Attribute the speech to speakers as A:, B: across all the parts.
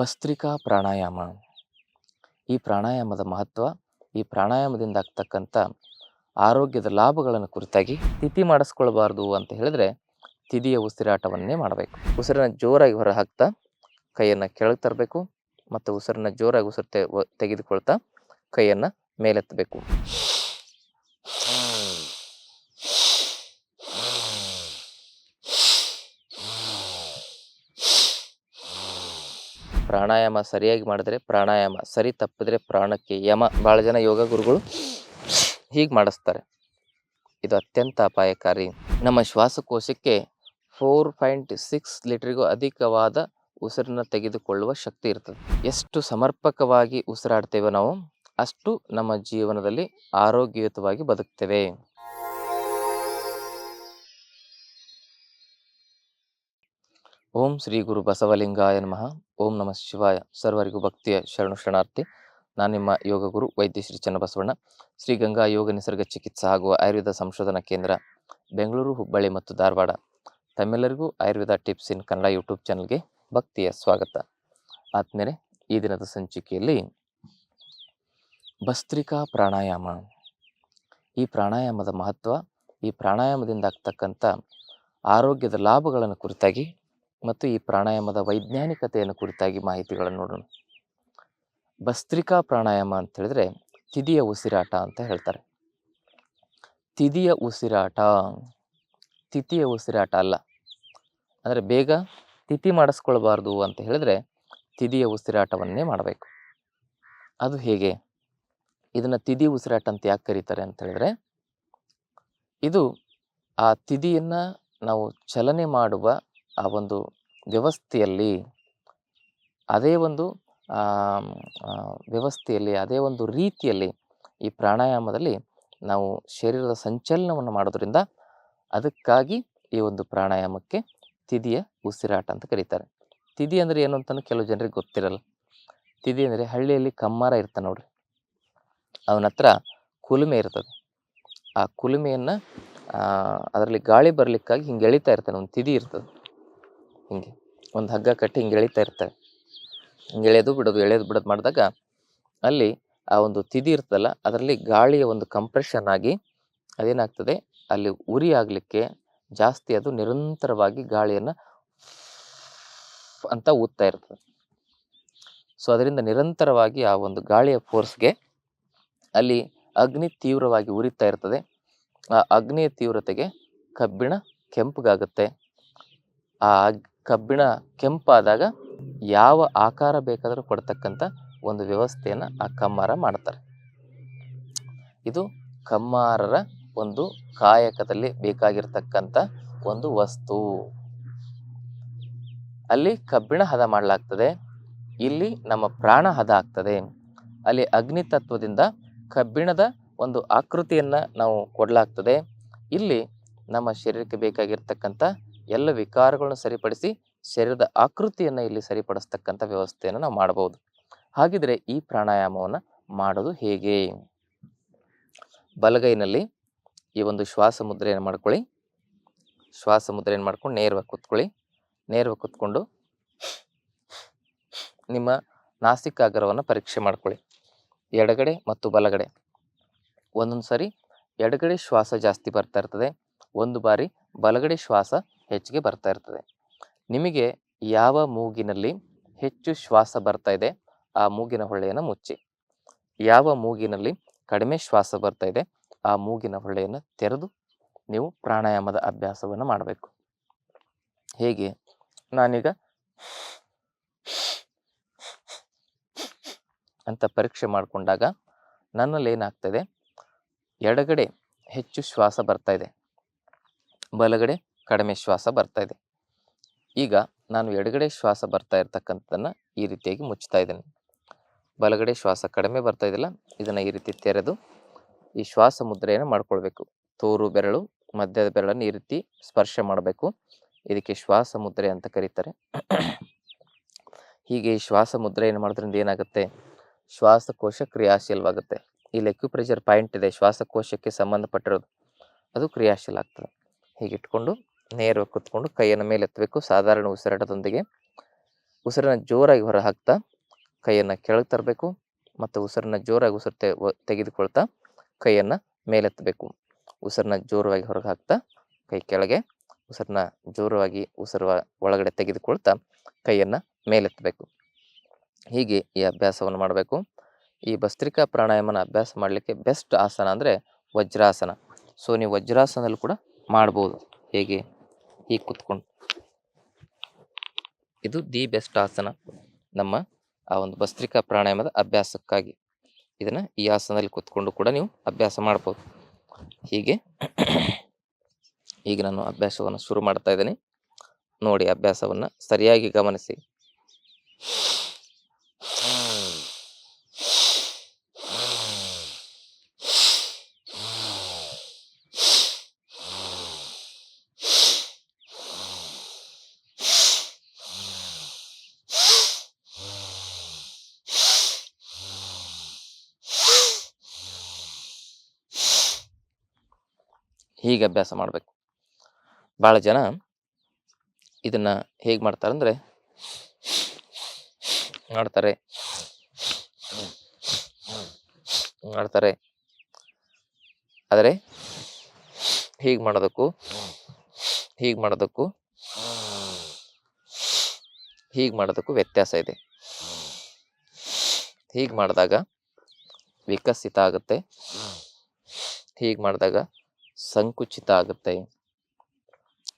A: ಭಸ್ತ್ರಿಕಾ ಪ್ರಾಣಾಯಾಮ. ಈ ಪ್ರಾಣಾಯಾಮದ ಮಹತ್ವ, ಈ ಪ್ರಾಣಾಯಾಮದಿಂದ ಆಗ್ತಕ್ಕಂಥ ಆರೋಗ್ಯದ ಲಾಭಗಳನ್ನು ಕುರಿತಾಗಿ ತಿಥಿ ಮಾಡಿಸ್ಕೊಳ್ಬಾರ್ದು ಅಂತ ಹೇಳಿದ್ರೆ ತಿದಿಯ ಉಸಿರಾಟವನ್ನೇ ಮಾಡಬೇಕು. ಉಸಿರನ್ನ ಜೋರಾಗಿ ಹೊರ ಹಾಕ್ತಾ ಕೈಯನ್ನು ಕೆಳಗೆ ತರಬೇಕು ಮತ್ತು ಉಸಿರನ್ನ ಜೋರಾಗಿ ಉಸಿರು ತೆಗೆದುಕೊಳ್ತಾ ಕೈಯನ್ನು ಮೇಲೆತ್ತಬೇಕು. ಪ್ರಾಣಾಯಾಮ ಸರಿಯಾಗಿ ಮಾಡಿದ್ರೆ ಪ್ರಾಣಾಯಾಮ, ಸರಿ ತಪ್ಪಿದ್ರೆ ಪ್ರಾಣಕ್ಕೆ ಯಮ. ಭಾಳ ಜನ ಯೋಗ ಗುರುಗಳು ಹೀಗೆ ಮಾಡಿಸ್ತಾರೆ. ಇದು ಅತ್ಯಂತ ಅಪಾಯಕಾರಿ. ನಮ್ಮ ಶ್ವಾಸಕೋಶಕ್ಕೆ ಫೋರ್ ಪಾಯಿಂಟ್ ಸಿಕ್ಸ್ ಲೀಟ್ರಿಗೂ ಅಧಿಕವಾದ ಉಸಿರನ್ನ ತೆಗೆದುಕೊಳ್ಳುವ ಶಕ್ತಿ ಇರ್ತದೆ. ಎಷ್ಟು ಸಮರ್ಪಕವಾಗಿ ಉಸಿರಾಡ್ತೇವೆ ನಾವು ಅಷ್ಟು ನಮ್ಮ ಜೀವನದಲ್ಲಿ ಆರೋಗ್ಯಯುತವಾಗಿ ಬದುಕ್ತೇವೆ. ಓಂ ಶ್ರೀ ಗುರು ಬಸವಲಿಂಗಾಯ ನಮಃ. ಓಂ ನಮಃ ಶಿವಾಯ. ಸರ್ವರಿಗೂ ಭಕ್ತಿಯ ಶರಣು ಶರಣಾರ್ಥಿ. ನಾನು ನಿಮ್ಮ ಯೋಗ ಗುರು ವೈದ್ಯ ಶ್ರೀ ಚನ್ನಬಸವಣ್ಣ. ಶ್ರೀ ಗಂಗಾ ಯೋಗ ನಿಸರ್ಗ ಚಿಕಿತ್ಸಾ ಹಾಗೂ ಆಯುರ್ವೇದ ಸಂಶೋಧನಾ ಕೇಂದ್ರ, ಬೆಂಗಳೂರು, ಹುಬ್ಬಳ್ಳಿ ಮತ್ತು ಧಾರವಾಡ. ತಮ್ಮೆಲ್ಲರಿಗೂ Ayurveda tips in Kannada YouTube ಚಾನಲ್ಗೆ ಭಕ್ತಿಯ ಸ್ವಾಗತ. ಆದ್ಮೇಲೆ ಈ ದಿನದ ಸಂಚಿಕೆಯಲ್ಲಿ ಭಸ್ತ್ರಿಕಾ ಪ್ರಾಣಾಯಾಮ. ಈ ಪ್ರಾಣಾಯಾಮದ ಮಹತ್ವ, ಈ ಪ್ರಾಣಾಯಾಮದಿಂದ ಆಗ್ತಕ್ಕಂಥ ಆರೋಗ್ಯದ ಲಾಭಗಳನ್ನು ಕುರಿತಾಗಿ ಮತ್ತು ಈ ಪ್ರಾಣಾಯಾಮದ ವೈಜ್ಞಾನಿಕತೆಯನ್ನು ಕುರಿತಾಗಿ ಮಾಹಿತಿಗಳನ್ನು ನೋಡೋಣ. ಭಸ್ತ್ರಿಕಾ ಪ್ರಾಣಾಯಾಮ ಅಂತ ಹೇಳಿದ್ರೆ ತಿದಿಯ ಉಸಿರಾಟ ಅಂತ ಹೇಳ್ತಾರೆ. ತಿದಿಯ ಉಸಿರಾಟ ತಿಥಿಯ ಉಸಿರಾಟ ಅಲ್ಲ. ಅಂದರೆ ಬೇಗ ತಿಥಿ ಮಾಡಿಸ್ಕೊಳ್ಬಾರ್ದು ಅಂತ ಹೇಳಿದ್ರೆ ತಿದಿಯ ಉಸಿರಾಟವನ್ನೇ ಮಾಡಬೇಕು. ಅದು ಹೇಗೆ? ಇದನ್ನು ತಿದಿ ಉಸಿರಾಟ ಅಂತ ಯಾಕೆ ಕರೀತಾರೆ ಅಂತ ಹೇಳಿದ್ರೆ ಇದು ಆ ತಿದಿಯನ್ನು ನಾವು ಚಲನೆ ಮಾಡುವ ಆ ಒಂದು ವ್ಯವಸ್ಥೆಯಲ್ಲಿ ಅದೇ ಒಂದು ವ್ಯವಸ್ಥೆಯಲ್ಲಿ, ಅದೇ ಒಂದು ರೀತಿಯಲ್ಲಿ ಈ ಪ್ರಾಣಾಯಾಮದಲ್ಲಿ ನಾವು ಶರೀರದ ಸಂಚಲನವನ್ನು ಮಾಡೋದ್ರಿಂದ ಅದಕ್ಕಾಗಿ ಈ ಒಂದು ಪ್ರಾಣಾಯಾಮಕ್ಕೆ ತಿದಿಯ ಉಸಿರಾಟ ಅಂತ ಕರೀತಾರೆ. ತಿದಿ ಅಂದರೆ ಏನು ಅಂತಲೂ ಕೆಲವು ಜನರಿಗೆ ಗೊತ್ತಿರಲ್ಲ. ತಿದಿ ಅಂದರೆ ಹಳ್ಳಿಯಲ್ಲಿ ಕಮ್ಮಾರ ಇರ್ತಾನೆ ನೋಡ್ರಿ. ಅವನ ಹತ್ರ ಕುಲುಮೆ ಇರ್ತದೆ. ಆ ಕುಲುಮೆಯನ್ನು ಅದರಲ್ಲಿ ಗಾಳಿ ಬರಲಿಕ್ಕಾಗಿ ಹಿಂಗೆ ಎಳಿತಾ ಇರ್ತಾನೆ. ಒಂದು ತಿದಿ ಇರ್ತದೆ. ಹಿಂಗೆ ಒಂದು ಹಗ್ಗ ಕಟ್ಟಿ ಹಿಂಗೆ ಎಳಿತಾ ಇರ್ತಾರೆ. ಹಿಂಗೆ ಎಳೆದು ಬಿಡೋದು ಎಳೆಯೋದು ಬಿಡೋದು ಮಾಡಿದಾಗ ಅಲ್ಲಿ ಆ ಒಂದು ತಿದಿ ಇರ್ತದಲ್ಲ, ಅದರಲ್ಲಿ ಗಾಳಿಯ ಒಂದು ಕಂಪ್ರೆಷನ್ ಆಗಿ ಅದೇನಾಗ್ತದೆ, ಅಲ್ಲಿ ಉರಿ ಆಗಲಿಕ್ಕೆ ಜಾಸ್ತಿ ಅದು ನಿರಂತರವಾಗಿ ಗಾಳಿಯನ್ನು ಅಂತ ಊದ್ತಾ ಇರ್ತದೆ. ಸೊ ಅದರಿಂದ ನಿರಂತರವಾಗಿ ಆ ಒಂದು ಗಾಳಿಯ ಫೋರ್ಸ್ಗೆ ಅಲ್ಲಿ ಅಗ್ನಿ ತೀವ್ರವಾಗಿ ಉರಿತಾ ಇರ್ತದೆ. ಆ ಅಗ್ನಿಯ ತೀವ್ರತೆಗೆ ಕಬ್ಬಿಣ ಕೆಂಪಗಾಗುತ್ತೆ. ಆ ಕಬ್ಬಿಣ ಕೆಂಪಾದಾಗ ಯಾವ ಆಕಾರ ಬೇಕಾದರೂ ಕೊಡ್ತಕ್ಕಂಥ ಒಂದು ವ್ಯವಸ್ಥೆಯನ್ನು ಆ ಕಮ್ಮಾರ ಮಾಡ್ತಾರೆ. ಇದು ಕಮ್ಮಾರರ ಒಂದು ಕಾಯಕದಲ್ಲಿ ಬೇಕಾಗಿರ್ತಕ್ಕಂಥ ಒಂದು ವಸ್ತು. ಅಲ್ಲಿ ಕಬ್ಬಿಣ ಹದ ಮಾಡಲಾಗ್ತದೆ, ಇಲ್ಲಿ ನಮ್ಮ ಪ್ರಾಣ ಹದ ಆಗ್ತದೆ. ಅಲ್ಲಿ ಅಗ್ನಿ ತತ್ವದಿಂದ ಕಬ್ಬಿಣದ ಒಂದು ಆಕೃತಿಯನ್ನು ನಾವು ಕೊಡಲಾಗ್ತದೆ. ಇಲ್ಲಿ ನಮ್ಮ ಶರೀರಕ್ಕೆ ಬೇಕಾಗಿರ್ತಕ್ಕಂಥ ಎಲ್ಲ ವಿಕಾರಗಳನ್ನು ಸರಿಪಡಿಸಿ ಶರೀರದ ಆಕೃತಿಯನ್ನು ಇಲ್ಲಿ ಸರಿಪಡಿಸ್ತಕ್ಕಂಥ ವ್ಯವಸ್ಥೆಯನ್ನು ನಾವು ಮಾಡಬಹುದು ಹಾಗಿದ್ರೆ ಈ ಪ್ರಾಣಾಯಾಮವನ್ನು ಮಾಡೋದು ಹೇಗೆ? ಬಲಗೈನಲ್ಲಿ ಈ ಒಂದು ಶ್ವಾಸ ಮುದ್ರೆಯನ್ನು ಮಾಡ್ಕೊಳ್ಳಿ. ಶ್ವಾಸ ಮುದ್ರೆಯನ್ನು ಮಾಡ್ಕೊಂಡು ನೇರವಾಗಿ ಕೂತ್ಕೊಳ್ಳಿ. ನೇರವಾಗಿ ಕೂತ್ಕೊಂಡು ನಿಮ್ಮ ನಾಸಿಕಾಗ್ರವನ್ನು ಪರೀಕ್ಷೆ ಮಾಡ್ಕೊಳ್ಳಿ. ಎಡಗಡೆ ಮತ್ತು ಬಲಗಡೆ ಒಂದೊಂದು ಸರಿ ಎಡಗಡೆ ಶ್ವಾಸ ಜಾಸ್ತಿ ಬರ್ತಾ ಇರ್ತದೆ. ಒಂದು ಬಾರಿ ಬಲಗಡೆ ಶ್ವಾಸ ಹೆಚ್ಚಿಗೆ ಬರ್ತಾ ಇರ್ತದೆ. ನಿಮಗೆ ಯಾವ ಮೂಗಿನಲ್ಲಿ ಹೆಚ್ಚು ಶ್ವಾಸ ಬರ್ತಾ ಇದೆ, ಆ ಮೂಗಿನ ಹೊಳ್ಳೆಯನ್ನು ಮುಚ್ಚಿ. ಯಾವ ಮೂಗಿನಲ್ಲಿ ಕಡಿಮೆ ಶ್ವಾಸ ಬರ್ತಾ ಇದೆ, ಆ ಮೂಗಿನ ಹೊಳ್ಳೆಯನ್ನು ತೆರೆದು ನೀವು ಪ್ರಾಣಾಯಾಮದ ಅಭ್ಯಾಸವನ್ನು ಮಾಡಬೇಕು. ಹೇಗೆ? ನಾನೀಗ ಅಂತ ಪರೀಕ್ಷೆ ಮಾಡಿಕೊಂಡಾಗ ನನ್ನಲ್ಲಿ ಏನಾಗ್ತದೆ ಎಡಗಡೆ ಹೆಚ್ಚು ಶ್ವಾಸ ಬರ್ತಾ ಇದೆ. ಬಲಗಡೆ ಕಡಿಮೆ ಶ್ವಾಸ ಬರ್ತಾ ಇದೆ. ಈಗ ನಾನು ಎಡಗಡೆ ಶ್ವಾಸ ಬರ್ತಾ ಇರ್ತಕ್ಕಂಥದ್ದನ್ನು ಈ ರೀತಿಯಾಗಿ ಮುಚ್ತಾ ಇದ್ದೀನಿ. ಬಲಗಡೆ ಶ್ವಾಸ ಕಡಿಮೆ ಬರ್ತಾ ಇದೆಯಲ್ಲ, ಇದನ್ನು ಈ ರೀತಿ ತೆರೆದು ಈ ಶ್ವಾಸ ಮುದ್ರೆಯನ್ನು ಮಾಡ್ಕೊಳ್ಬೇಕು. ತೋರು ಬೆರಳು, ಮಧ್ಯದ ಬೆರಳನ್ನು ಈ ರೀತಿ ಸ್ಪರ್ಶ ಮಾಡಬೇಕು. ಇದಕ್ಕೆ ಶ್ವಾಸ ಮುದ್ರೆ ಅಂತ ಕರೀತಾರೆ. ಹೀಗೆ ಈ ಶ್ವಾಸ ಮುದ್ರೆಯನ್ನು ಮಾಡೋದ್ರಿಂದ ಏನಾಗುತ್ತೆ? ಶ್ವಾಸಕೋಶ ಕ್ರಿಯಾಶೀಲವಾಗುತ್ತೆ. ಇಲ್ಲಿ ಎಕ್ಯುಪ್ರೆಷರ್ ಪಾಯಿಂಟ್ ಇದೆ, ಶ್ವಾಸಕೋಶಕ್ಕೆ ಸಂಬಂಧಪಟ್ಟಿರೋದು. ಅದು ಕ್ರಿಯಾಶೀಲ ಆಗ್ತದೆ. ಹೀಗೆ ಇಟ್ಕೊಂಡು ನೇರವಾಗಿ ಕುತ್ಕೊಂಡು ಕೈಯನ್ನು ಮೇಲೆ ಎತ್ತಬೇಕು. ಸಾಧಾರಣ ಉಸಿರಾಟದೊಂದಿಗೆ. ಉಸಿರನ್ನ ಜೋರಾಗಿ ಹೊರ ಹಾಕ್ತಾ ಕೈಯನ್ನು ಕೆಳಗೆ ತರಬೇಕು ಮತ್ತು ಉಸಿರನ್ನ ಜೋರಾಗಿ ಉಸಿರು ತೆ ತೆಗೆದುಕೊಳ್ತಾ ಕೈಯನ್ನು ಮೇಲೆತ್ತಬೇಕು ಉಸಿರನ್ನ ಜೋರಾಗಿ ಹೊರಗೆ ಹಾಕ್ತಾ ಕೈ ಕೆಳಗೆ ಉಸಿರನ್ನ ಜೋರಾಗಿ ಉಸಿರು ಒಳಗಡೆ ತೆಗೆದುಕೊಳ್ತಾ ಕೈಯನ್ನು ಮೇಲೆತ್ತಬೇಕು ಹೀಗೆ ಈ ಅಭ್ಯಾಸವನ್ನು ಮಾಡಬೇಕು. ಈ ಭಸ್ತ್ರಿಕಾ ಪ್ರಾಣಾಯಾಮನ ಅಭ್ಯಾಸ ಮಾಡಲಿಕ್ಕೆ ಬೆಸ್ಟ್ ಆಸನ ಅಂದರೆ ವಜ್ರಾಸನ. ಸೊ, ನೀವು ವಜ್ರಾಸನದಲ್ಲಿ ಕೂಡ ಮಾಡ್ಬೋದು. ಹೇಗೆ? ಹೀಗೆ ಕುತ್ಕೊಂಡು. ಇದು ದಿ ಬೆಸ್ಟ್ ಆಸನ ನಮ್ಮ ಆ ಒಂದು ಭಸ್ತ್ರಿಕಾ ಪ್ರಾಣಾಯಾಮದ ಅಭ್ಯಾಸಕ್ಕಾಗಿ. ಇದನ್ನು ಈ ಆಸನದಲ್ಲಿ ಕುತ್ಕೊಂಡು ಕೂಡ ನೀವು ಅಭ್ಯಾಸ ಮಾಡ್ಬೋದು. ಹೀಗೆ ಈಗ ನಾನು ಅಭ್ಯಾಸವನ್ನು ಶುರು ಮಾಡ್ತಾ ಇದ್ದೀನಿ. ನೋಡಿ ಅಭ್ಯಾಸವನ್ನು ಸರಿಯಾಗಿ ಗಮನಿಸಿ. ಹೀಗೆ ಅಭ್ಯಾಸ ಮಾಡಬೇಕು. ಭಾಳ ಜನ ಇದನ್ನು ಹೇಗೆ ಮಾಡ್ತಾರಂದರೆ ಮಾಡ್ತಾರೆ. ಮಾಡ್ತಾರೆ. ಆದರೆ ಹೀಗೆ ಮಾಡೋದಕ್ಕೂ ಹೀಗೆ ಮಾಡೋದಕ್ಕೂ ಹೀಗೆ ಮಾಡೋದಕ್ಕೂ ವ್ಯತ್ಯಾಸ ಇದೆ. ಹೀಗೆ ಮಾಡಿದಾಗ ವಿಕಸಿತ ಆಗುತ್ತೆ. ಹೀಗೆ ಮಾಡಿದಾಗ ಸಂಕುಚಿತ ಆಗುತ್ತೆ.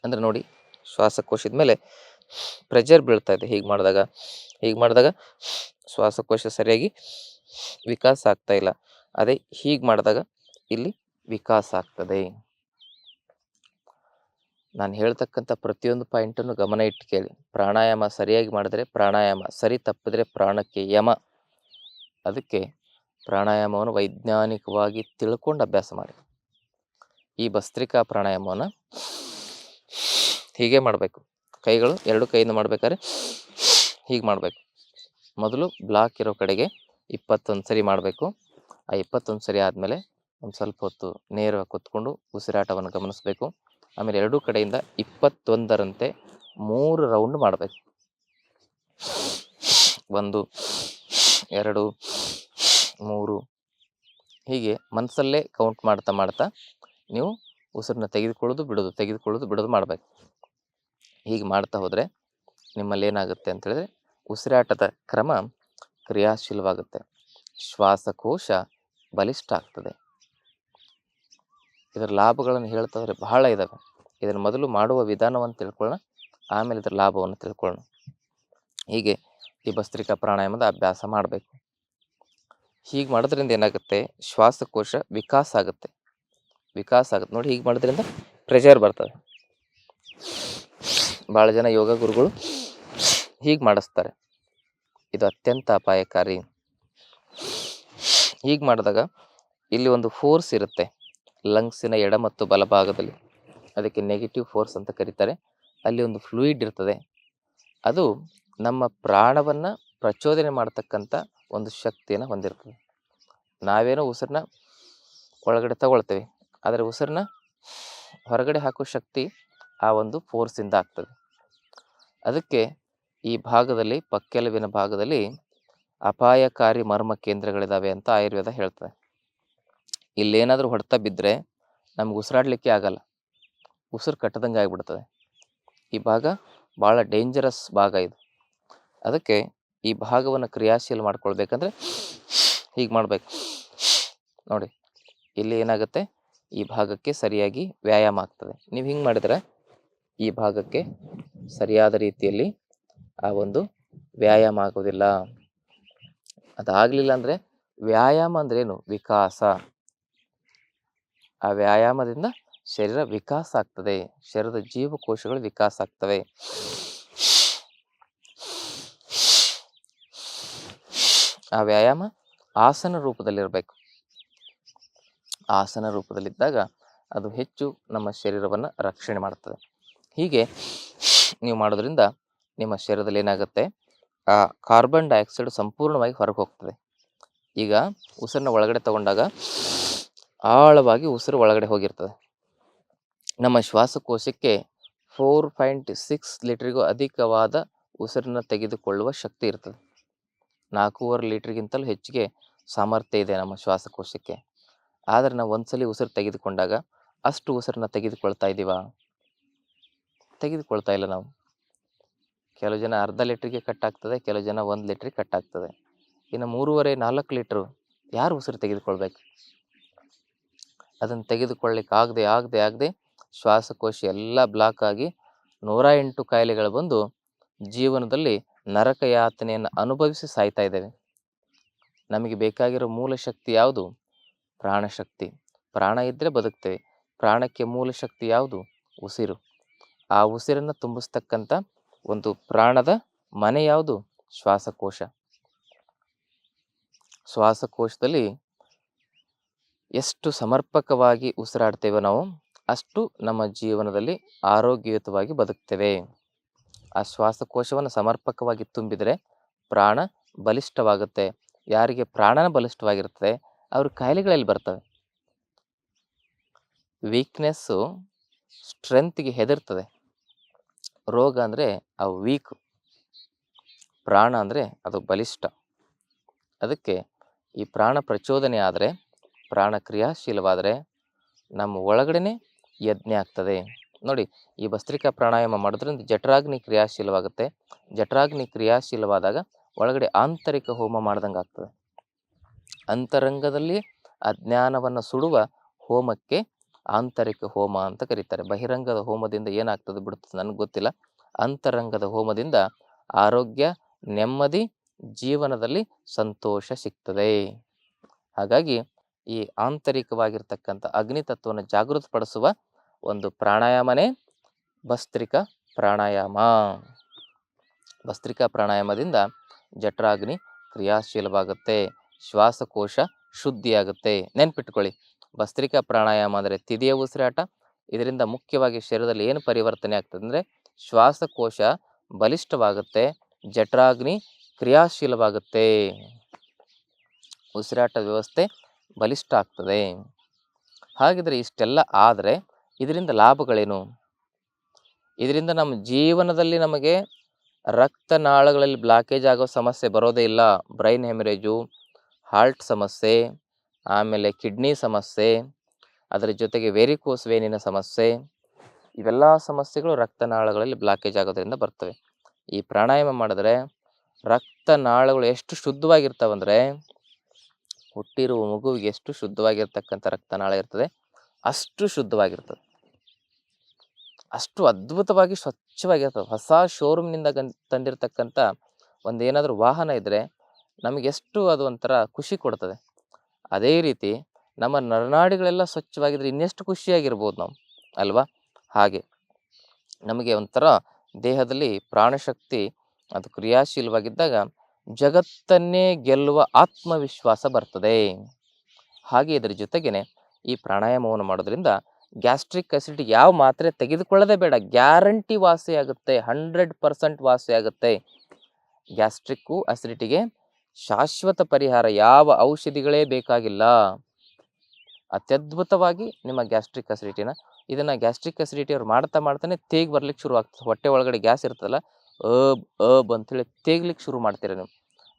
A: ಅಂದ್ರೆ ನೋಡಿ, ಶ್ವಾಸಕೋಶದ ಮೇಲೆ ಪ್ರೆಜರ್ ಬೀಳ್ತಾ ಇದೆ. ಹೀಗೆ ಮಾಡಿದಾಗ ಹೀಗೆ ಮಾಡಿದಾಗ ಶ್ವಾಸಕೋಶ ಸರಿಯಾಗಿ ವಿಕಾಸ ಆಗ್ತಾ ಇಲ್ಲ. ಅದೇ ಹೀಗೆ ಮಾಡಿದಾಗ ಇಲ್ಲಿ ವಿಕಾಸ ಆಗ್ತದೆ. ನಾನು ಹೇಳ್ತಕ್ಕಂಥ ಪ್ರತಿಯೊಂದು ಪಾಯಿಂಟನ್ನು ಗಮನ ಇಟ್ಟು ಕೇಳಿ. ಪ್ರಾಣಾಯಾಮ ಸರಿಯಾಗಿ ಮಾಡಿದ್ರೆ ಪ್ರಾಣಾಯಾಮ, ಸರಿ ತಪ್ಪಿದ್ರೆ ಪ್ರಾಣಕ್ಕೆ ಯಮ. ಅದಕ್ಕೆ ಪ್ರಾಣಾಯಾಮವನ್ನು ವೈಜ್ಞಾನಿಕವಾಗಿ ತಿಳ್ಕೊಂಡು ಅಭ್ಯಾಸ ಮಾಡಿ. ಈ ಭಸ್ತ್ರಿಕಾ ಪ್ರಾಣಾಯಾಮವನ್ನು ಹೀಗೆ ಮಾಡಬೇಕು. ಕೈಗಳು ಎರಡು ಕೈಯಿಂದ ಮಾಡ್ಬೇಕಾದ್ರೆ ಹೀಗೆ ಮಾಡಬೇಕು. ಮೊದಲು ಬ್ಲಾಕ್ ಇರೋ ಕಡೆಗೆ ಇಪ್ಪತ್ತೊಂದು ಸರಿ ಮಾಡಬೇಕು. ಆ ಇಪ್ಪತ್ತೊಂದು ಸರಿ ಆದಮೇಲೆ ಒಂದು ಸ್ವಲ್ಪ ಹೊತ್ತು ನೇರವಾಗಿ ಕೂತ್ಕೊಂಡು ಉಸಿರಾಟವನ್ನು ಗಮನಿಸಬೇಕು. ಆಮೇಲೆ ಎರಡೂ ಕಡೆಯಿಂದ ಇಪ್ಪತ್ತೊಂದರಂತೆ ಮೂರು ರೌಂಡ್ ಮಾಡಬೇಕು. ಒಂದು, ಎರಡು, ಮೂರು ಹೀಗೆ ಮನಸ್ಸಲ್ಲೇ ಕೌಂಟ್ ಮಾಡ್ತಾ ಮಾಡ್ತಾ ನೀವು ಉಸಿರನ್ನ ತೆಗೆದುಕೊಳ್ಳೋದು, ಬಿಡೋದು ತೆಗೆದುಕೊಳ್ಳೋದು, ಬಿಡೋದು ಮಾಡಬೇಕು. ಹೀಗೆ ಮಾಡ್ತಾ ಹೋದರೆ ನಿಮ್ಮಲ್ಲಿ ಏನಾಗುತ್ತೆ ಅಂತ ಹೇಳಿದ್ರೆ ಉಸಿರಾಟದ ಕ್ರಮ ಕ್ರಿಯಾಶೀಲವಾಗುತ್ತೆ. ಶ್ವಾಸಕೋಶ ಬಲಿಷ್ಠ ಆಗ್ತದೆ ಇದರ ಲಾಭಗಳನ್ನು ಹೇಳ್ತಾ ಹೋದರೆ ಬಹಳ ಇದ್ದಾವೆ ಇದನ್ನು ಮೊದಲು ಮಾಡುವ ವಿಧಾನವನ್ನು ತಿಳ್ಕೊಳ್ಳೋಣ, ಆಮೇಲೆ ಇದರ ಲಾಭವನ್ನು ತಿಳ್ಕೊಳ್ಳೋಣ. ಹೀಗೆ ಈ ಭಸ್ತ್ರಿಕಾ ಪ್ರಾಣಾಯಾಮದ ಅಭ್ಯಾಸ ಮಾಡಬೇಕು. ಹೀಗೆ ಮಾಡೋದ್ರಿಂದ ಏನಾಗುತ್ತೆ? ಶ್ವಾಸಕೋಶ ವಿಕಾಸ ಆಗುತ್ತೆ. ವಿಕಾಸ ಆಗುತ್ತೆ. ನೋಡಿ ಹೀಗೆ ಮಾಡೋದ್ರಿಂದ ಪ್ರೆಷರ್ ಬರ್ತದೆ. ಭಾಳ ಜನ ಯೋಗ ಗುರುಗಳು ಹೀಗೆ ಮಾಡಿಸ್ತಾರೆ. ಇದು ಅತ್ಯಂತ ಅಪಾಯಕಾರಿ. ಹೀಗೆ ಮಾಡಿದಾಗ ಇಲ್ಲಿ ಒಂದು ಫೋರ್ಸ್ ಇರುತ್ತೆ. ಲಂಗ್ಸಿನ ಎಡ ಮತ್ತು ಬಲಭಾಗದಲ್ಲಿ ಅದಕ್ಕೆ ನೆಗೆಟಿವ್ ಫೋರ್ಸ್ ಅಂತ ಕರೀತಾರೆ. ಅಲ್ಲಿ ಒಂದು ಫ್ಲೂಯಿಡ್ ಇರ್ತದೆ. ಅದು ನಮ್ಮ ಪ್ರಾಣವನ್ನು ಪ್ರಚೋದನೆ ಮಾಡತಕ್ಕಂಥ ಒಂದು ಶಕ್ತಿಯನ್ನು ಹೊಂದಿರ್ತದೆ. ನಾವೇನೋ ಉಸಿರನ್ನ ಒಳಗಡೆ ತಗೊಳ್ತೇವೆ. ಆದರೆ ಉಸಿರನ್ನ ಹೊರಗಡೆ ಹಾಕೋ ಶಕ್ತಿ ಆ ಒಂದು ಫೋರ್ಸಿಂದ ಆಗ್ತದೆ. ಅದಕ್ಕೆ ಈ ಭಾಗದಲ್ಲಿ, ಪಕ್ಕೆಲುಬಿನ ಭಾಗದಲ್ಲಿ ಅಪಾಯಕಾರಿ ಮರ್ಮ ಕೇಂದ್ರಗಳಿದ್ದಾವೆ ಅಂತ ಆಯುರ್ವೇದ ಹೇಳ್ತದೆ. ಇಲ್ಲೇನಾದರೂ ಹೊಡೆತ ಬಿದ್ದರೆ ನಮ್ಗೆ ಉಸಿರಾಡಲಿಕ್ಕೆ ಆಗಲ್ಲ. ಉಸಿರು ಕಟ್ಟದಂಗೆ ಆಗಿಬಿಡ್ತದೆ. ಈ ಭಾಗ ಭಾಳ ಡೇಂಜರಸ್ ಭಾಗ ಇದು. ಅದಕ್ಕೆ ಈ ಭಾಗವನ್ನು ಕ್ರಿಯಾಶೀಲ ಮಾಡ್ಕೊಳ್ಬೇಕಂದ್ರೆ ಹೀಗೆ ಮಾಡಬೇಕು. ನೋಡಿ, ಇಲ್ಲಿ ಏನಾಗುತ್ತೆ? ಈ ಭಾಗಕ್ಕೆ ಸರಿಯಾಗಿ ವ್ಯಾಯಾಮ ಆಗ್ತದೆ. ನೀವು ಹಿಂಗೆ ಮಾಡಿದರೆ ಈ ಭಾಗಕ್ಕೆ ಸರಿಯಾದ ರೀತಿಯಲ್ಲಿ ಆ ಒಂದು ವ್ಯಾಯಾಮ ಆಗೋದಿಲ್ಲ. ಅದಾಗಲಿಲ್ಲ ಅಂದರೆ ವ್ಯಾಯಾಮ ಅಂದ್ರೇನು ವಿಕಾಸ. ಆ ವ್ಯಾಯಾಮದಿಂದ ಶರೀರ ವಿಕಾಸ ಆಗ್ತದೆ. ಶರೀರದ ಜೀವಕೋಶಗಳು ವಿಕಾಸ ಆಗ್ತವೆ. ಆ ವ್ಯಾಯಾಮ ಆಸನ ರೂಪದಲ್ಲಿರಬೇಕು. ಆಸನ ರೂಪದಲ್ಲಿದ್ದಾಗ ಅದು ಹೆಚ್ಚು ನಮ್ಮ ಶರೀರವನ್ನು ರಕ್ಷಣೆ ಮಾಡ್ತದೆ. ಹೀಗೆ ನೀವು ಮಾಡೋದ್ರಿಂದ ನಿಮ್ಮ ಶರೀರದಲ್ಲಿ ಏನಾಗುತ್ತೆ, ಆ ಕಾರ್ಬನ್ ಡೈಆಕ್ಸೈಡ್ ಸಂಪೂರ್ಣವಾಗಿ ಹೊರಗೆ ಹೋಗ್ತದೆ. ಈಗ ಉಸಿರನ್ನ ಒಳಗಡೆ ತಗೊಂಡಾಗ ಆಳವಾಗಿ ಉಸಿರು ಒಳಗಡೆ ಹೋಗಿರ್ತದೆ. ನಮ್ಮ ಶ್ವಾಸಕೋಶಕ್ಕೆ ಫೋರ್ ಪಾಯಿಂಟ್ ಸಿಕ್ಸ್ ಲೀಟ್ರಿಗೂ ಅಧಿಕವಾದ ಉಸಿರನ್ನು ತೆಗೆದುಕೊಳ್ಳುವ ಶಕ್ತಿ ಇರ್ತದೆ. ನಾಲ್ಕೂವರೆ ಲೀಟ್ರಿಗಿಂತಲೂ ಹೆಚ್ಚಿಗೆ ಸಾಮರ್ಥ್ಯ ಇದೆ ನಮ್ಮ ಶ್ವಾಸಕೋಶಕ್ಕೆ. ಆದರೆ ನಾವು ಒಂದ್ಸಲಿ ಉಸಿರು ತೆಗೆದುಕೊಂಡಾಗ ಅಷ್ಟು ಉಸಿರನ್ನ ತೆಗೆದುಕೊಳ್ತಾ ಇದ್ದೀವ ತೆಗೆದುಕೊಳ್ತಾ ಇಲ್ಲ ನಾವು. ಕೆಲವು ಜನ ಅರ್ಧ ಲೀಟ್ರಿಗೆ ಕಟ್ ಆಗ್ತದೆ, ಕೆಲವು ಜನ ಒಂದು ಲೀಟ್ರಿಗೆ ಕಟ್ ಆಗ್ತದೆ. ಇನ್ನು ಮೂರುವರೆ, ನಾಲ್ಕು ಲೀಟ್ರು ಯಾರು ಉಸಿರು ತೆಗೆದುಕೊಳ್ಬೇಕು? ಅದನ್ನು ತೆಗೆದುಕೊಳ್ಳಿಕ್ಕೆ ಆಗದೆ ಆಗದೆ ಆಗದೆ ಶ್ವಾಸಕೋಶ ಎಲ್ಲ ಬ್ಲಾಕ್ ಆಗಿ ನೂರ ಎಂಟು ಕಾಯಿಲೆಗಳು ಬಂದು ಜೀವನದಲ್ಲಿ ನರಕ ಯಾತನೆಯನ್ನು ಅನುಭವಿಸಿ ಸಾಯ್ತಾ ಇದ್ದೇವೆ. ನಮಗೆ ಬೇಕಾಗಿರೋ ಮೂಲ ಶಕ್ತಿ ಯಾವುದು? ಪ್ರಾಣಶಕ್ತಿ. ಪ್ರಾಣ ಇದ್ದರೆ ಬದುಕ್ತೇವೆ. ಪ್ರಾಣಕ್ಕೆ ಮೂಲ ಶಕ್ತಿ ಯಾವುದು? ಉಸಿರು. ಆ ಉಸಿರನ್ನು ತುಂಬಿಸ್ತಕ್ಕಂಥ ಒಂದು ಪ್ರಾಣದ ಮನೆ ಯಾವುದು? ಶ್ವಾಸಕೋಶ. ಶ್ವಾಸಕೋಶದಲ್ಲಿ ಎಷ್ಟು ಸಮರ್ಪಕವಾಗಿ ಉಸಿರಾಡ್ತೇವೆ ನಾವು, ಅಷ್ಟು ನಮ್ಮ ಜೀವನದಲ್ಲಿ ಆರೋಗ್ಯಯುತವಾಗಿ ಬದುಕ್ತೇವೆ. ಆ ಶ್ವಾಸಕೋಶವನ್ನು ಸಮರ್ಪಕವಾಗಿ ತುಂಬಿದರೆ ಪ್ರಾಣ ಬಲಿಷ್ಠವಾಗುತ್ತೆ. ಯಾರಿಗೆ ಪ್ರಾಣನ ಬಲಿಷ್ಠವಾಗಿರ್ತದೆ? ಅವ್ರ ಕಾಯಿಲೆಗಳಲ್ಲಿ ಬರ್ತವೆ. ವೀಕ್ನೆಸ್ಸು ಸ್ಟ್ರೆಂತ್ಗೆ ಹೆದರ್ತದೆ. ರೋಗ ಅಂದರೆ ಆ ವೀಕ್ ಪ್ರಾಣ ಅಂದರೆ ಅದು ಬಲಿಷ್ಠ. ಅದಕ್ಕೆ ಈ ಪ್ರಾಣ ಪ್ರಚೋದನೆ ಆದರೆ, ಪ್ರಾಣ ಕ್ರಿಯಾಶೀಲವಾದರೆ ನಮ್ಮ ಒಳಗಡೆ ಯಜ್ಞ ಆಗ್ತದೆ. ನೋಡಿ, ಈ ಭಸ್ತ್ರಿಕಾ ಪ್ರಾಣಾಯಾಮ ಮಾಡೋದ್ರಿಂದ ಜಠರಾಗ್ನಿ ಕ್ರಿಯಾಶೀಲವಾಗುತ್ತೆ. ಜಠರಾಗ್ನಿ ಕ್ರಿಯಾಶೀಲವಾದಾಗ ಒಳಗಡೆ ಆಂತರಿಕ ಹೋಮ ಮಾಡ್ದಂಗೆ ಆಗ್ತದೆ ಅಂತರಂಗದಲ್ಲಿ ಅಜ್ಞಾನವನ್ನು ಸುಡುವ ಹೋಮಕ್ಕೆ ಆಂತರಿಕ ಹೋಮ ಅಂತ ಕರೀತಾರೆ. ಬಹಿರಂಗದ ಹೋಮದಿಂದ ಏನಾಗ್ತದೆ ಬಿಡುತ್ತದೆ ನನಗೆ ಗೊತ್ತಿಲ್ಲ. ಅಂತರಂಗದ ಹೋಮದಿಂದ ಆರೋಗ್ಯ, ನೆಮ್ಮದಿ, ಜೀವನದಲ್ಲಿ ಸಂತೋಷ ಸಿಗ್ತದೆ. ಹಾಗಾಗಿ ಈ ಆಂತರಿಕವಾಗಿರ್ತಕ್ಕಂಥ ಅಗ್ನಿ ತತ್ವವನ್ನು ಜಾಗೃತಪಡಿಸುವ ಒಂದು ಪ್ರಾಣಾಯಾಮನೇ ಭಸ್ತ್ರಿಕಾ ಪ್ರಾಣಾಯಾಮ. ಭಸ್ತ್ರಿಕಾ ಪ್ರಾಣಾಯಾಮದಿಂದ ಜಠರಾಗ್ನಿ ಕ್ರಿಯಾಶೀಲವಾಗುತ್ತೆ. ಶ್ವಾಸಕೋಶ ಶುದ್ಧಿಯಾಗುತ್ತೆ. ನೆನ್ಪಿಟ್ಕೊಳ್ಳಿ. ಭಸ್ತ್ರಿಕಾ ಪ್ರಾಣಾಯಾಮ ಅಂದರೆ ತಿದಿಯ ಉಸಿರಾಟ. ಇದರಿಂದ ಮುಖ್ಯವಾಗಿ ಶರೀರದಲ್ಲಿ ಏನು ಪರಿವರ್ತನೆ ಆಗ್ತದೆ ಅಂದರೆ ಶ್ವಾಸಕೋಶ ಬಲಿಷ್ಠವಾಗುತ್ತೆ. ಜಠರಾಗ್ನಿ ಕ್ರಿಯಾಶೀಲವಾಗುತ್ತೆ. ಉಸಿರಾಟ ವ್ಯವಸ್ಥೆ ಬಲಿಷ್ಠ ಆಗ್ತದೆ. ಹಾಗಿದ್ರೆ ಇಷ್ಟೆಲ್ಲ ಆದರೆ ಇದರಿಂದ ಲಾಭಗಳೇನು? ಇದರಿಂದ ನಮ್ಮ ಜೀವನದಲ್ಲಿ ನಮಗೆ ರಕ್ತನಾಳಗಳಲ್ಲಿ ಬ್ಲಾಕೇಜ್ ಆಗೋ ಸಮಸ್ಯೆ ಬರೋದೇ ಇಲ್ಲ. ಬ್ರೈನ್ ಹೆಮರೇಜು ಹಾರ್ಟ್ ಸಮಸ್ಯೆ, ಆಮೇಲೆ ಕಿಡ್ನಿ ಸಮಸ್ಯೆ, ಅದರ ಜೊತೆಗೆ ವೆರಿಕೋಸ್ ವೇನಿನ ಸಮಸ್ಯೆ, ಇವೆಲ್ಲ ಸಮಸ್ಯೆಗಳು ರಕ್ತನಾಳಗಳಲ್ಲಿ ಬ್ಲಾಕೇಜ್ ಆಗೋದ್ರಿಂದ ಬರ್ತವೆ. ಈ ಪ್ರಾಣಾಯಾಮ ಮಾಡಿದ್ರೆ ರಕ್ತನಾಳಗಳು ಎಷ್ಟು ಶುದ್ಧವಾಗಿರ್ತಾವಂದರೆ ಹುಟ್ಟಿರುವ ಮಗುವಿಗೆ ಎಷ್ಟು ಶುದ್ಧವಾಗಿರ್ತಕ್ಕಂಥ ರಕ್ತನಾಳ ಇರ್ತದೆ, ಅಷ್ಟು ಶುದ್ಧವಾಗಿರ್ತದೆ. ಅಷ್ಟು ಅದ್ಭುತವಾಗಿ ಸ್ವಚ್ಛವಾಗಿರ್ತದೆ. ಹೊಸ ಶೋರೂಮ್ನಿಂದ ಗನ್ ತಂದಿರತಕ್ಕಂಥ ಒಂದೇನಾದರೂ ವಾಹನ ಇದ್ದರೆ ನಮಗೆ ಎಷ್ಟು ಅದು ಒಂಥರ ಖುಷಿ ಕೊಡ್ತದೆ. ಅದೇ ರೀತಿ ನಮ್ಮ ನರನಾಡಿಗಳೆಲ್ಲ ಸ್ವಚ್ಛವಾಗಿದ್ರೆ ಇನ್ನೆಷ್ಟು ಖುಷಿಯಾಗಿರ್ಬೋದು ನಾವು, ಅಲ್ವಾ? ಹಾಗೆ. ನಮಗೆ ಒಂಥರ ದೇಹದಲ್ಲಿ ಪ್ರಾಣಶಕ್ತಿ ಅದು ಕ್ರಿಯಾಶೀಲವಾಗಿದ್ದಾಗ ಜಗತ್ತನ್ನೇ ಗೆಲ್ಲುವ ಆತ್ಮವಿಶ್ವಾಸ ಬರ್ತದೆ. ಹಾಗೆ ಇದರ ಜೊತೆಗೇನೆ ಈ ಪ್ರಾಣಾಯಾಮವನ್ನು ಮಾಡೋದ್ರಿಂದ ಗ್ಯಾಸ್ಟ್ರಿಕ್ ಅಸಿಡಿಟಿ ಯಾವ ಮಾತ್ರೆ ತೆಗೆದುಕೊಳ್ಳದೆ ಬೇಡ, ಗ್ಯಾರಂಟಿ ವಾಸಿ ಆಗುತ್ತೆ ಹಂಡ್ರೆಡ್ ಪರ್ಸೆಂಟ್ ವಾಸಿ ಆಗುತ್ತೆ ಗ್ಯಾಸ್ಟ್ರಿಕ್ಕು ಅಸಿಡಿಟಿಗೆ ಶಾಶ್ವತ ಪರಿಹಾರ, ಯಾವ ಔಷಧಿಗಳೇ ಬೇಕಾಗಿಲ್ಲ. ಅತ್ಯದ್ಭುತವಾಗಿ ನಿಮ್ಮ ಗ್ಯಾಸ್ಟ್ರಿಕ್ ಅಸಿಡಿಟಿನ, ಇದನ್ನು ಗ್ಯಾಸ್ಟ್ರಿಕ್ ಅಸಿಡಿಟಿ ಅವ್ರು ಮಾಡ್ತಾ ಮಾಡ್ತಾನೆ ತೇಗ್ ಬರ್ಲಿಕ್ಕೆ ಶುರು ಆಗ್ತದೆ. ಹೊಟ್ಟೆ ಒಳಗಡೆ ಗ್ಯಾಸ್ ಇರ್ತದಲ್ಲ, ಅಬ್ ಅಬ್ ಅಂತೇಳಿ ತೇಗ್ಲಿಕ್ಕೆ ಶುರು ಮಾಡ್ತೀರ ನೀವು.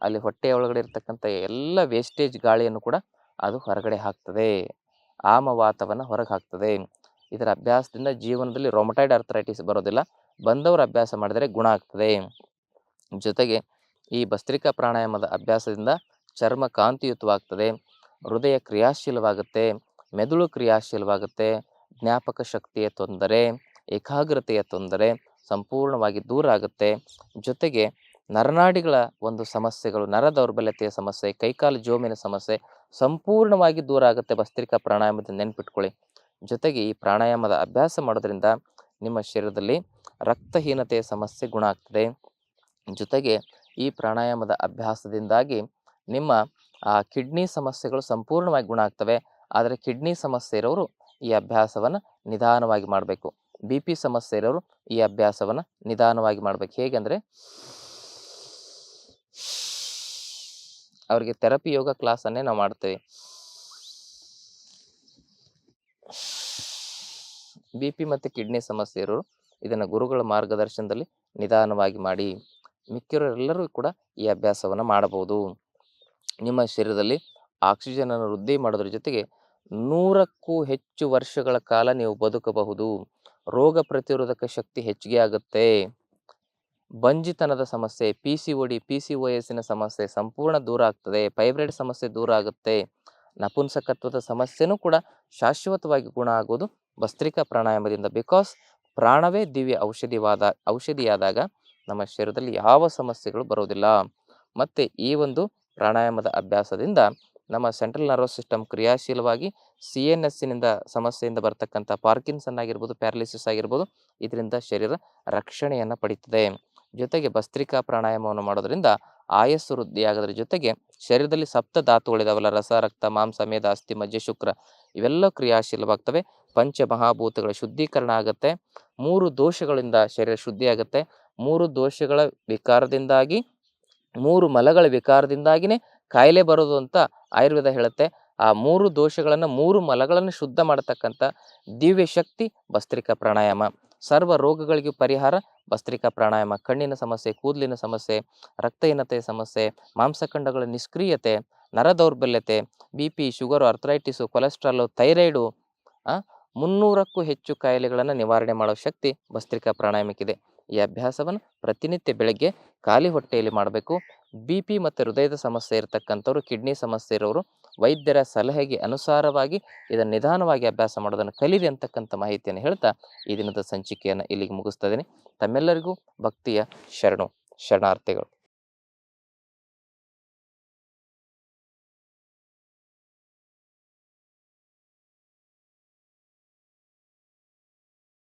A: ಅಲ್ಲಿ ಹೊಟ್ಟೆ ಒಳಗಡೆ ಇರ್ತಕ್ಕಂಥ ಎಲ್ಲ ವೇಸ್ಟೇಜ್ ಗಾಳಿಯನ್ನು ಕೂಡ ಅದು ಹೊರಗಡೆ ಹಾಕ್ತದೆ. ಆಮವಾತವನ್ನು ಹೊರಗೆ ಹಾಕ್ತದೆ. ಇದರ ಅಭ್ಯಾಸದಿಂದ ಜೀವನದಲ್ಲಿ ರೊಮಟೈಡ್ ಅರ್ಥರೈಟಿಸ್ ಬರೋದಿಲ್ಲ. ಬಂದವರು ಅಭ್ಯಾಸ ಮಾಡಿದರೆ ಗುಣ ಆಗ್ತದೆ. ಜೊತೆಗೆ ಈ ಭಸ್ತ್ರಿಕಾ ಪ್ರಾಣಾಯಾಮದ ಅಭ್ಯಾಸದಿಂದ ಚರ್ಮ ಕಾಂತಿಯುತವಾಗ್ತದೆ, ಹೃದಯ ಕ್ರಿಯಾಶೀಲವಾಗುತ್ತೆ, ಮೆದುಳು ಕ್ರಿಯಾಶೀಲವಾಗುತ್ತೆ, ಜ್ಞಾಪಕ ಶಕ್ತಿಯ ತೊಂದರೆ, ಏಕಾಗ್ರತೆಯ ತೊಂದರೆ ಸಂಪೂರ್ಣವಾಗಿ ದೂರ ಆಗುತ್ತೆ. ಜೊತೆಗೆ ನರನಾಡಿಗಳ ಒಂದು ಸಮಸ್ಯೆಗಳು, ನರ ದೌರ್ಬಲ್ಯತೆಯ ಸಮಸ್ಯೆ, ಕೈಕಾಲು ಜೋಮಿನ ಸಮಸ್ಯೆ ಸಂಪೂರ್ಣವಾಗಿ ದೂರ ಆಗುತ್ತೆ ಭಸ್ತ್ರಿಕಾ ಪ್ರಾಣಾಯಾಮದ ನೆನ್ಪಿಟ್ಕೊಳ್ಳಿ. ಜೊತೆಗೆ ಈ ಪ್ರಾಣಾಯಾಮದ ಅಭ್ಯಾಸ ಮಾಡೋದ್ರಿಂದ ನಿಮ್ಮ ಶರೀರದಲ್ಲಿ ರಕ್ತಹೀನತೆಯ ಸಮಸ್ಯೆ ಗುಣ ಆಗ್ತದೆ. ಜೊತೆಗೆ ಈ ಪ್ರಾಣಾಯಾಮದ ಅಭ್ಯಾಸದಿಂದಾಗಿ ನಿಮ್ಮ ಕಿಡ್ನಿ ಸಮಸ್ಯೆಗಳು ಸಂಪೂರ್ಣವಾಗಿ ಗುಣ ಆಗ್ತವೆ. ಆದರೆ ಕಿಡ್ನಿ ಸಮಸ್ಯೆ ಇರೋರು ಈ ಅಭ್ಯಾಸವನ್ನು ನಿಧಾನವಾಗಿ ಮಾಡಬೇಕು. ಬಿ ಪಿ ಸಮಸ್ಯೆ ಇರೋರು ಈ ಅಭ್ಯಾಸವನ್ನು ನಿಧಾನವಾಗಿ ಮಾಡಬೇಕು. ಹೇಗೆಂದರೆ ಅವರಿಗೆ ಥೆರಪಿ ಯೋಗ ಕ್ಲಾಸನ್ನೇ ನಾವು ಮಾಡ್ತೇವೆ. ಬಿ ಪಿ ಮತ್ತು ಕಿಡ್ನಿ ಸಮಸ್ಯೆ ಇರೋರು ಇದನ್ನು ಗುರುಗಳ ಮಾರ್ಗದರ್ಶನದಲ್ಲಿ ನಿಧಾನವಾಗಿ ಮಾಡಿ. ಮಿಕ್ಕಿರೋರೆಲ್ಲರೂ ಕೂಡ ಈ ಅಭ್ಯಾಸವನ್ನು ಮಾಡಬಹುದು. ನಿಮ್ಮ ಶರೀರದಲ್ಲಿ ಆಕ್ಸಿಜನನ್ನು ವೃದ್ಧಿ ಮಾಡೋದ್ರ ಜೊತೆಗೆ ನೂರಕ್ಕೂ ಹೆಚ್ಚು ವರ್ಷಗಳ ಕಾಲ ನೀವು ಬದುಕಬಹುದು. ರೋಗ ಪ್ರತಿರೋಧಕ ಶಕ್ತಿ ಹೆಚ್ಚಿಗೆ ಆಗುತ್ತೆ. ಬಂಜಿತನದ ಸಮಸ್ಯೆ P C O D P C O ಎಸ್ಸಿನ ಸಮಸ್ಯೆ ಸಂಪೂರ್ಣ ದೂರ ಆಗ್ತದೆ. ಫೈಬ್ರೈಡ್ ಸಮಸ್ಯೆ ದೂರ ಆಗುತ್ತೆ. ನಪುಂಸಕತ್ವದ ಸಮಸ್ಯೆನೂ ಕೂಡ ಶಾಶ್ವತವಾಗಿ ಗುಣ ಆಗೋದು ಭಸ್ತ್ರಿಕಾ ಪ್ರಾಣಾಯಾಮದಿಂದ. ಬಿಕಾಸ್ ಪ್ರಾಣವೇ ದಿವ್ಯ ಔಷಧಿವಾದ, ಔಷಧಿಯಾದಾಗ ನಮ್ಮ ಶರೀರದಲ್ಲಿ ಯಾವ ಸಮಸ್ಯೆಗಳು ಬರೋದಿಲ್ಲ ಮತ್ತು ಈ ಒಂದು ಪ್ರಾಣಾಯಾಮದ ಅಭ್ಯಾಸದಿಂದ ನಮ್ಮ ಸೆಂಟ್ರಲ್ ನರ್ವಸ್ ಸಿಸ್ಟಮ್ ಕ್ರಿಯಾಶೀಲವಾಗಿ ಸಿ ಎನ್ ಎಸ್ಸಿನಿಂದ ಸಮಸ್ಯೆಯಿಂದ ಬರ್ತಕ್ಕಂಥ ಪಾರ್ಕಿನ್ಸನ್ ಆಗಿರ್ಬೋದು, ಪ್ಯಾರಲಿಸಿಸ್ ಆಗಿರ್ಬೋದು, ಇದರಿಂದ ಶರೀರ ರಕ್ಷಣೆಯನ್ನು ಪಡೀತದೆ. ಜೊತೆಗೆ ಭಸ್ತ್ರಿಕಾ ಪ್ರಾಣಾಯಾಮವನ್ನು ಮಾಡೋದರಿಂದ ಆಯಸ್ಸು ವೃದ್ಧಿಯಾಗೋದ್ರ ಜೊತೆಗೆ ಶರೀರದಲ್ಲಿ ಸಪ್ತ ಧಾತುಗಳಿದಾವಲ್ಲ, ರಸ, ರಕ್ತ, ಮಾಂಸ ಮೇಧ ಅಸ್ಥಿ, ಮಜ್ಜೆ, ಶುಕ್ರ ಇವೆಲ್ಲ ಕ್ರಿಯಾಶೀಲವಾಗ್ತವೆ. ಪಂಚಮಹಾಭೂತಗಳ ಶುದ್ಧೀಕರಣ ಆಗುತ್ತೆ. ಮೂರು ದೋಷಗಳಿಂದ ಶರೀರ ಶುದ್ಧಿ ಆಗುತ್ತೆ ಮೂರು ದೋಷಗಳ ವಿಕಾರದಿಂದಾಗಿ, ಮೂರು ಮಲಗಳ ವಿಕಾರದಿಂದಾಗಿನೇ ಕಾಯಿಲೆ ಬರೋದು ಅಂತ ಆಯುರ್ವೇದ ಹೇಳುತ್ತೆ. ಆ ಮೂರು ದೋಷಗಳನ್ನು ಮೂರು ಮಲಗಳನ್ನು ಶುದ್ಧ ಮಾಡತಕ್ಕಂಥ ದಿವ್ಯ ಶಕ್ತಿ ಭಸ್ತ್ರಿಕಾ ಪ್ರಾಣಾಯಾಮ. ಸರ್ವ ರೋಗಗಳಿಗೆ ಪರಿಹಾರ ಭಸ್ತ್ರಿಕಾ ಪ್ರಾಣಾಯಾಮ. ಕಣ್ಣಿನ ಸಮಸ್ಯೆ, ಕೂದಲಿನ ಸಮಸ್ಯೆ ರಕ್ತಹೀನತೆ ಸಮಸ್ಯೆ, ಮಾಂಸಖಂಡಗಳ ನಿಷ್ಕ್ರಿಯತೆ ನರ ದೌರ್ಬಲ್ಯತೆ B P, sugar arthritis cholesterol, thyroid ಮುನ್ನೂರಕ್ಕೂ ಹೆಚ್ಚು ಕಾಯಿಲೆಗಳನ್ನು ನಿವಾರಣೆ ಮಾಡೋ ಶಕ್ತಿ ಭಸ್ತ್ರಿಕಾ ಪ್ರಾಣಾಯಾಮಕ್ಕಿದೆ. ಈ ಅಭ್ಯಾಸವನ್ನು ಪ್ರತಿನಿತ್ಯ ಬೆಳಗ್ಗೆ ಖಾಲಿ ಹೊಟ್ಟೆಯಲ್ಲಿ ಮಾಡಬೇಕು. ಬಿ ಪಿ ಮತ್ತು ಹೃದಯದ ಸಮಸ್ಯೆ ಇರತಕ್ಕಂಥವ್ರು, ಕಿಡ್ನಿ ಸಮಸ್ಯೆ ಇರೋರು, ವೈದ್ಯರ ಸಲಹೆಗೆ ಅನುಸಾರವಾಗಿ ಇದನ್ನು ನಿಧಾನವಾಗಿ ಅಭ್ಯಾಸ ಮಾಡೋದನ್ನು ಕಲಿವಿ ಅಂತಕ್ಕಂಥ ಮಾಹಿತಿಯನ್ನು ಹೇಳ್ತಾ ಈ ದಿನದ ಸಂಚಿಕೆಯನ್ನು ಇಲ್ಲಿಗೆ ಮುಗಿಸ್ತಾ ತಮ್ಮೆಲ್ಲರಿಗೂ ಭಕ್ತಿಯ ಶರಣು, ಶರಣಾರ್ಥಿಗಳು.